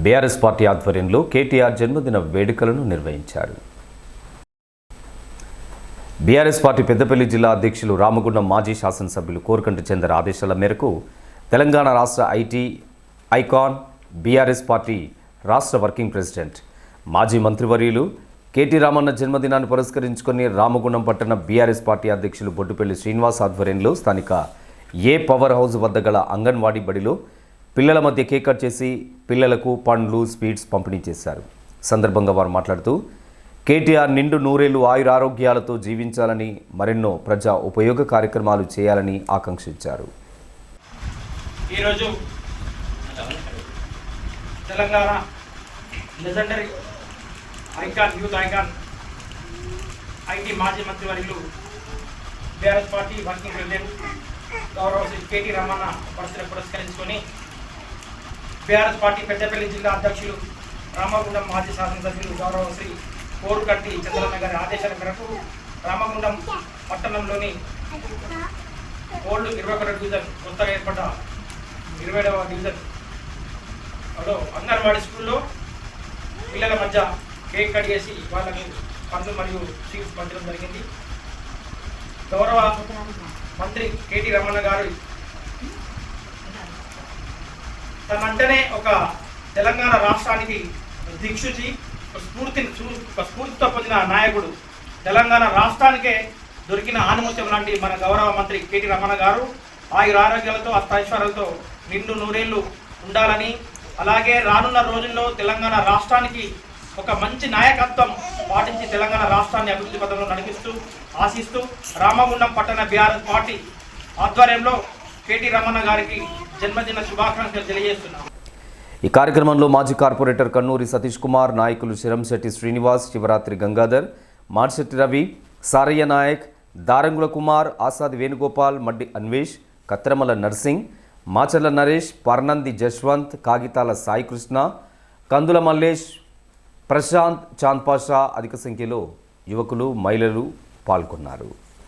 BRS party ఆధ్వర్యంలో కేటీఆర్ జన్మదిన వేడుకలను నిర్వహించారు. బీఆర్ఎస్ పార్టీ పెద్దపల్లి జిల్లా అధ్యక్షులు రామగుండం మాజీ శాసనసభ్యులు కోరకంటి చందర్ ఆదేశాల మేరకు తెలంగాణ రాష్ట్ర ఐటీ ఐకాన్ బీఆర్ఎస్ పార్టీ రాష్ట్ర వర్కింగ్ ప్రెసిడెంట్ మాజీ మంత్రివర్యులు కేటీ రామన్న జన్మదినాన్ని పురస్కరించుకొని రామగుండం పట్టణ బీఆర్ఎస్ పార్టీ అధ్యక్షులు బొడ్డుపల్లి శ్రీనివాస్ ఆధ్వర్యంలో స్థానిక ఏ పవర్ హౌస్ వద్ద గల అంగన్వాడీ బడిలో పిల్లల మధ్య కేక్ కట్ చేసి పిల్లలకు పండ్లు స్వీట్స్ పంపిణీ చేశారు. సందర్భంగా వారు మాట్లాడుతూ కేటీఆర్ నిండు నూరేళ్ళు ఆయురారోగ్యాలతో జీవించాలని మరెన్నో ప్రజా ఉపయోగ కార్యక్రమాలు చేయాలని ఆకాంక్షించారు. ఈరోజు Telangana legendary icon youth icon IT మాజీ మంత్రివర్యులు బీఆర్ఎస్ పార్టీ వర్కింగ్ ప్రెసిడెంట్ గౌరవ శ్రీ కేటీ రమణ పరిస్థితిని పురస్కరించుకొని బీఆర్ఎస్ పార్టీ పెద్దపల్లి జిల్లా అధ్యక్షులు రామగుండం మాజీ శాసనసభ్యులు గౌరవ శ్రీ కోరుకట్టి చంద్రన్న గారి ఆదేశాల మేరకు రామగుండం పట్టణంలోని ఓల్డ్ ఇరవై ఒకటో డివిజన్ కొత్తగా ఏర్పడ్డ ఇరవైడవ డివిజన్. అదో అంగన్వాడీ స్కూల్లో పిల్లల మధ్య కేక్ కట్ చేసి వాళ్ళకి పండ్లు మరియు స్వీట్స్ పంచడం జరిగింది. గౌరవ మంత్రి కేటీ రమణ గారు తనంటనే ఒక తెలంగాణ రాష్ట్రానికి దిక్సూచి ఒక స్ఫూర్తిని ఒక స్ఫూర్తితో పొందిన నాయకుడు. తెలంగాణ రాష్ట్రానికే దొరికిన ఆనుమత్యం లాంటి మన గౌరవ మంత్రి కేటీ రమణ గారు ఆయుర ఆరోగ్యాలతో అష్టైశ్వర్యాలతో నిండు నూరేళ్ళు ఉండాలని అలాగే రానున్న రోజుల్లో తెలంగాణ రాష్ట్రానికి ఒక మంచి నాయకత్వం పాటించి తెలంగాణ రాష్ట్రాన్ని అభివృద్ధి పథంలో నడిపిస్తూ ఆశిస్తూ రామగుండం పట్టణ బీఆర్ఎస్ పార్టీ ఆధ్వర్యంలో కేటీ రమణ గారికి జన్మదిన శుభాకాంక్షలు తెలియజేస్తున్నాం. ఈ కార్యక్రమంలో మాజీ కార్పొరేటర్ కన్నూరి సతీష్ కుమార్ నాయకులు శిరంశెట్టి శ్రీనివాస్ శివరాత్రి గంగాధర్ మార్శెట్టి రవి సారయ్య నాయక్ దారంగుల కుమార్ ఆసాద్ వేణుగోపాల్ మడ్డి అన్వేష్ కత్రమల నర్సింగ్ మాచర్ల నరేష్ పర్నంది జశ్వంత్ కాగితాల సాయికృష్ణ కందుల మల్లేష్ ప్రశాంత్ చాంద్పాషా అధిక సంఖ్యలో యువకులు మహిళలు పాల్గొన్నారు.